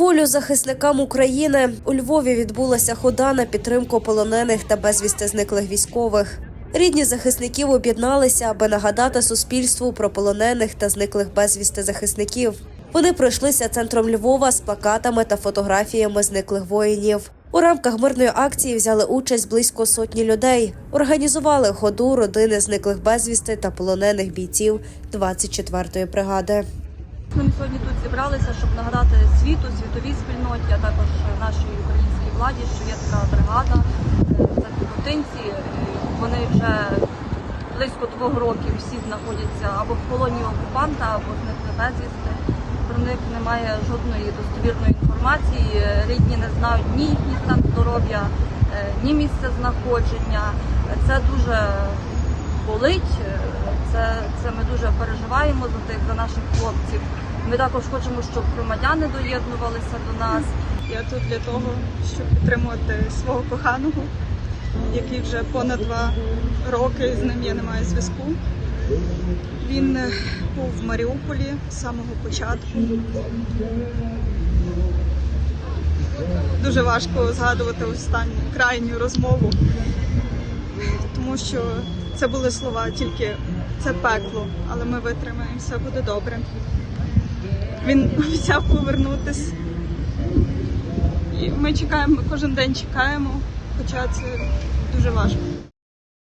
Волю захисникам України у Львові відбулася хода на підтримку полонених та безвісти зниклих військових. Рідні захисників об'єдналися, аби нагадати суспільству про полонених та зниклих безвісти захисників. Вони пройшлися центром Львова з плакатами та фотографіями зниклих воїнів. У рамках мирної акції взяли участь близько сотні людей. Організували ходу родини зниклих безвісти та полонених бійців 24-ї бригади. Ми сьогодні тут зібралися, щоб нагадати світу, світовій спільноті, а також нашій українській владі, що є така бригада. е. Е, Вони вже близько двох років всі знаходяться або в полоні окупанта, або зникли безвісти. Про них немає жодної достовірної інформації. Е, Рідні не знають ні їхній стан здоров'я, е, ні місце знаходження. Це дуже болить. Це, це ми дуже переживаємо за тих, за наших хлопців. Ми також хочемо, щоб громадяни доєднувалися до нас. Я тут для того, щоб підтримувати свого коханого, який вже понад два роки з ним я не маю зв'язку. Він е, був в Маріуполі з самого початку. Дуже важко згадувати останню крайню розмову, тому що це були слова тільки це пекло, але ми витримаємо, все буде добре. Він обіцяв повернутись. І ми чекаємо, кожен день чекаємо, хоча це дуже важко.